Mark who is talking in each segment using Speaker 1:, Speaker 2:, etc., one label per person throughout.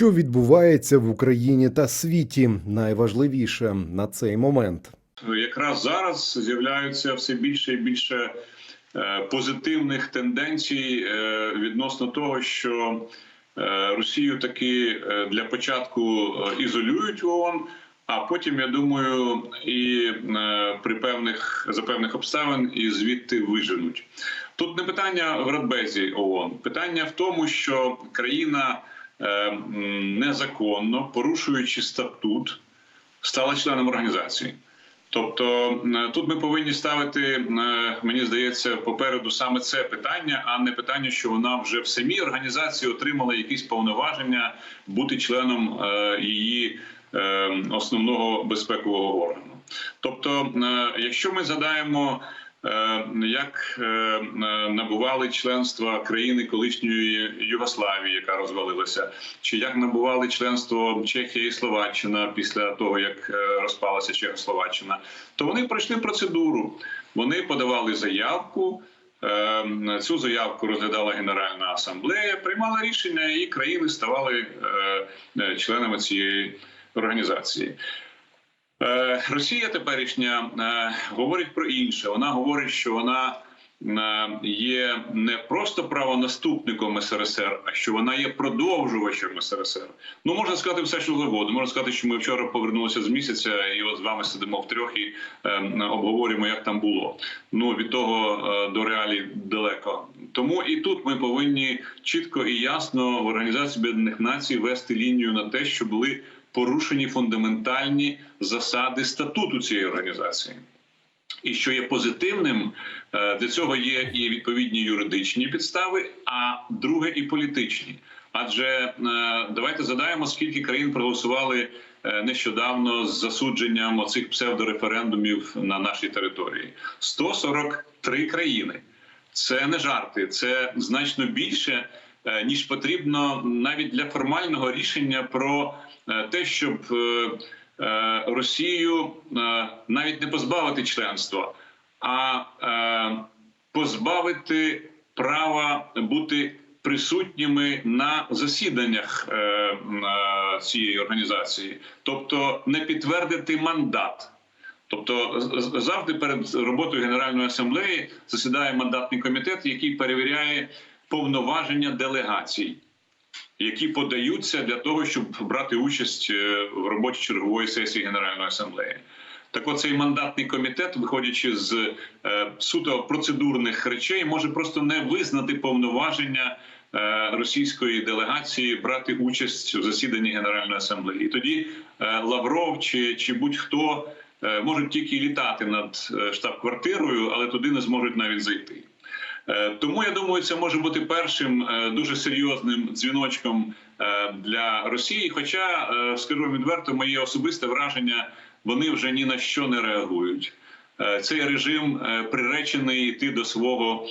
Speaker 1: Що відбувається в Україні та світі, найважливіше на цей момент.
Speaker 2: якраз зараз з'являються все більше і більше е, позитивних тенденцій е, відносно того, що е, Росію таки для початку ізолюють в ООН, а потім я думаю, і при певних за певних обставин і звідти виженуть. Тут не питання в Радбезі ООН, питання в тому, що країна незаконно порушуючи статут, стала членом організації. Тобто е, тут ми повинні ставити, е, мені здається, попереду саме це питання, а не питання, що вона вже в самій організації отримала якісь повноваження бути членом е, її е, основного безпекового органу. Тобто, е, якщо ми задаємо. Е, Як е, набували членства країни колишньої Югославії, яка розвалилася, чи як набували членство Чехія і Словаччина після того, як е, розпалася Чехословаччина, то вони пройшли процедуру. Вони подавали заявку. Цю заявку розглядала Генеральна асамблея, приймала рішення, і країни ставали членами цієї організації. Е, Росія теперішня е, говорить про інше. Вона говорить, що вона є не просто правонаступником СРСР, а що вона є продовжувачем СРСР. Ну можна сказати все, що завгодно. Можна сказати, що ми вчора повернулися з місяця, і от з вами сидимо втрьох і е, обговорюємо, як там було. Ну від того е, до реалій далеко. Тому і тут ми повинні чітко і ясно в Організації Об'єднаних Націй вести лінію на те, що були порушені фундаментальні засади статуту цієї організації. І що є позитивним, е, для цього є і відповідні юридичні підстави, а друге і політичні. Адже е, давайте задаємо, скільки країн проголосували е, нещодавно з засудженням оцих псевдореферендумів на нашій території. 143 країни. Це не жарти, це значно більше ніж потрібно навіть для формального рішення про те, щоб Росію е, навіть не позбавити членства, а е, позбавити права бути присутніми на засіданнях е, е, цієї організації, тобто не підтвердити мандат. Тобто завжди перед роботою Генеральної асамблеї засідає мандатний комітет, який перевіряє повноваження делегацій, які подаються для того, щоб брати участь е, в роботі чергової сесії Генеральної асамблеї. Так, от цей мандатний комітет, виходячи з е, суто процедурних речей, може просто не визнати повноваження е, російської делегації брати участь в засіданні Генеральної асамблеї. І тоді е, Лавров чи, чи будь-хто е, можуть тільки літати над е, штаб-квартирою, але туди не зможуть навіть зайти. Е, Тому я думаю, це може бути першим е, дуже серйозним дзвіночком е, для Росії. Хоча скажу відверто, моє особисте враження, вони вже ні на що не реагують. Цей режим приречений йти до свого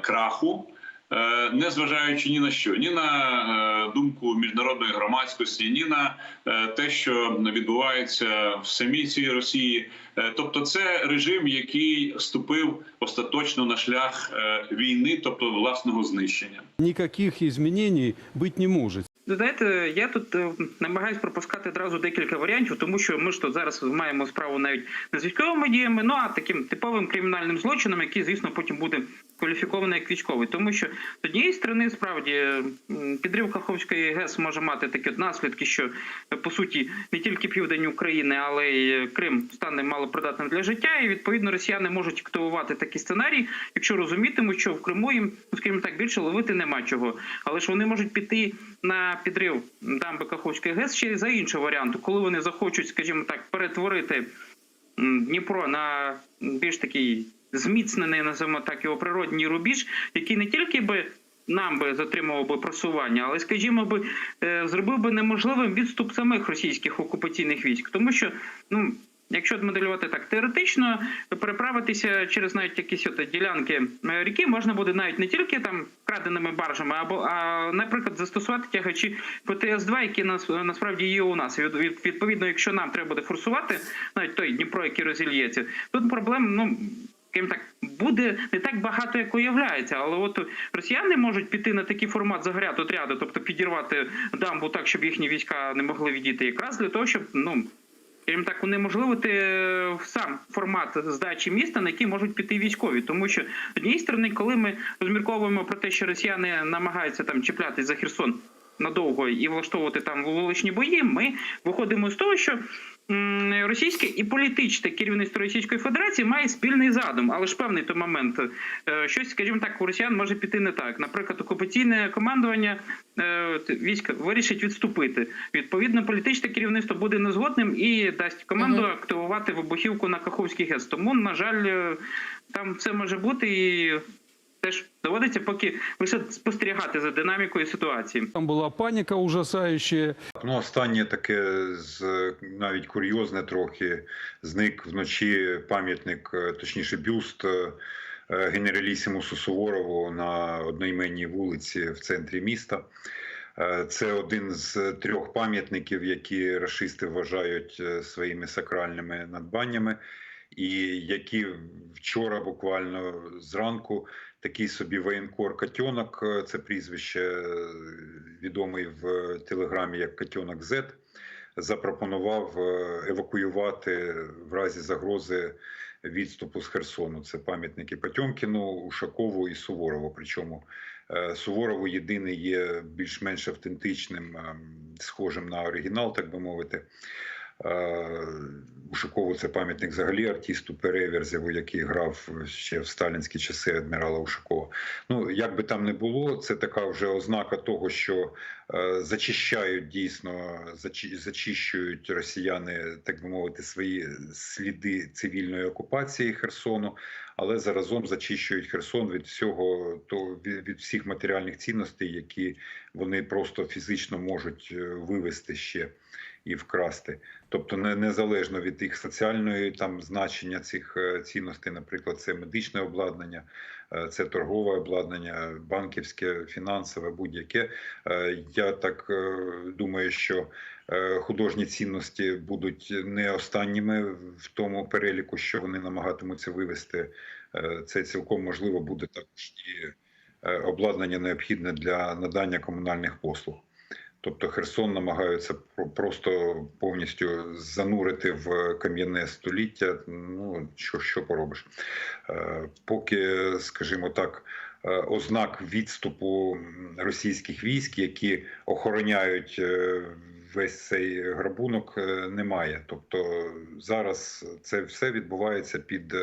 Speaker 2: краху. Е, Не зважаючи ні на що, ні на е, думку міжнародної громадськості, ні на е, те, що відбувається в самій цій Росії. Тобто, це режим, який ступив остаточно на шлях війни, тобто власного знищення.
Speaker 3: Никаких изменений быть не может.
Speaker 4: Ви Знаєте, я тут намагаюсь пропускати одразу декілька варіантів, тому що ми ж тут зараз маємо справу навіть не з військовими діями, ну а таким типовим кримінальним злочином, який, звісно, потім буде кваліфікований як військовий. Тому що з однієї сторони, справді, підрив Каховської ГЕС може мати такі наслідки, що е, по суті не тільки південь України, але й е, Крим стане малопридатним для життя, і відповідно росіяни можуть активувати такий сценарій, якщо розумітимуть, що в Криму їм, ну, скажімо так, більше ловити нема чого. Але ж вони можуть піти на підрив дамби Каховської ГЕС ще й за іншого варіанту, коли вони захочуть, скажімо так, перетворити Дніпро на більш такий зміцнений, називаємо так, його природній рубіж, який не тільки би нам би затримував би просування, але, скажімо, би е, зробив би неможливим відступ самих російських окупаційних військ, тому що ну. Якщо моделювати так теоретично, переправитися через навіть якісь от ділянки е, ріки можна буде навіть не тільки там краденими баржами, або а, наприклад, застосувати тягачі ПТС-2, які нас насправді є у нас. Від- відповідно, якщо нам треба буде форсувати навіть той Дніпро, який розільється, тут проблем ну скажімо так, буде не так багато, як уявляється. Але от росіяни можуть піти на такий формат загряд отряду, тобто підірвати дамбу так, щоб їхні війська не могли відійти, якраз для того, щоб ну. Скажімо так, унеможливити е, сам формат здачі міста, на який можуть піти військові, тому що з однієї сторони, коли ми розмірковуємо про те, що росіяни намагаються там чіплятись за Херсон надовго і влаштовувати там вуличні бої, ми виходимо з того, що російське і політичне керівництво Російської Федерації має спільний задум, але ж певний той момент е, щось, скажімо так, у росіян може піти не так. Наприклад, окупаційне командування е, т- військ вирішить відступити. Відповідно, політичне керівництво буде незгодним і дасть команду
Speaker 5: Мгм.
Speaker 4: активувати вибухівку на Каховський ГЕС. Тому, на жаль, е, там все може бути і. Теж доводиться поки лише спостерігати за динамікою ситуації.
Speaker 3: Там была паника ужасающая.
Speaker 6: Ну, останнє таке з навіть курйозне трохи зник вночі пам'ятник, е, точніше, бюст е, е, генералісімусу Суворову на одноіменній вулиці в центрі міста. Це один з трьох пам'ятників, які рашисти вважають своїми сакральними надбаннями, і які вчора, буквально зранку, такий собі воєнкор Катьонок, е, це прізвище е, відомий в телеграмі як Катьонок З, запропонував е, евакуювати в разі загрози відступу з Херсону. Це пам'ятники Потьомкіну, Ушакову і Суворову. Причому Суворову єдиний є більш-менш автентичним, ем, схожим на оригінал, так би мовити. Ушакову це пам'ятник взагалі артисту Переверзєву, який грав ще в сталінські часи адмірала Ушакова. Ну, як би там не було, це така вже ознака того, що е, зачищають дійсно, зачищують росіяни, так би мовити, свої сліди цивільної окупації Херсону, але заразом зачищують Херсон від всього то від, від всіх матеріальних цінностей, які вони просто фізично можуть е, вивести ще і вкрасти. Тобто, не, незалежно від їх соціальної там значення цих е, цінностей, наприклад, це медичне обладнання, е, це торгове обладнання, банківське, фінансове, будь-яке. Е, Я так думаю, що художні цінності будуть не останніми в тому переліку, що вони намагатимуться вивести. Це цілком можливо буде також і обладнання необхідне для надання комунальних послуг. Тобто Херсон намагаються про- просто повністю занурити в кам'яне століття. Ну що, що поробиш? Е, Поки, скажімо так, е, ознак відступу російських військ, які охороняють е, весь цей грабунок, немає. Тобто зараз це все відбувається під.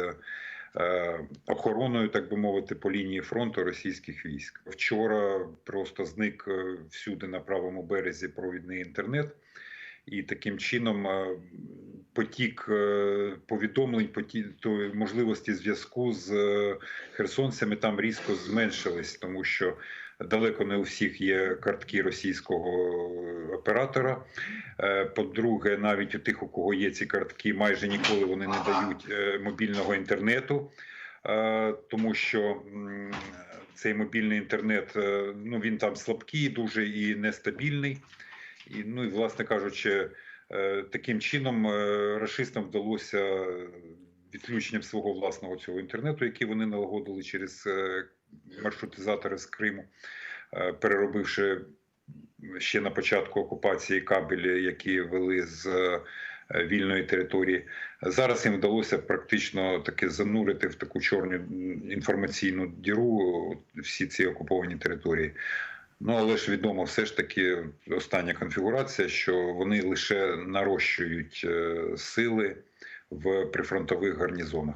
Speaker 6: Е, Охороною, так би мовити, по лінії фронту російських військ. Вчора просто зник е, всюди на правому березі провідний інтернет, і таким чином е, потік повідомлень, потік можливості зв'язку з херсонцями там різко зменшились, тому що далеко не у всіх є картки російського оператора. Е, По-друге, навіть у тих, у кого є ці картки, майже ніколи вони не дають е, мобільного інтернету, е, тому що цей мобільний інтернет ну він там слабкий, дуже і нестабільний. І, ну і, власне кажучи, таким чином рашистам вдалося відключенням свого власного цього інтернету, який вони налагодили через маршрутизатори з Криму, переробивши ще на початку окупації кабелі, які вели з е, вільної території. Зараз їм вдалося практично таки занурити в таку чорну інформаційну діру всі ці окуповані території. Ну але ж відомо, все ж таки остання конфігурація, що вони лише нарощують е, сили в прифронтових гарнізонах.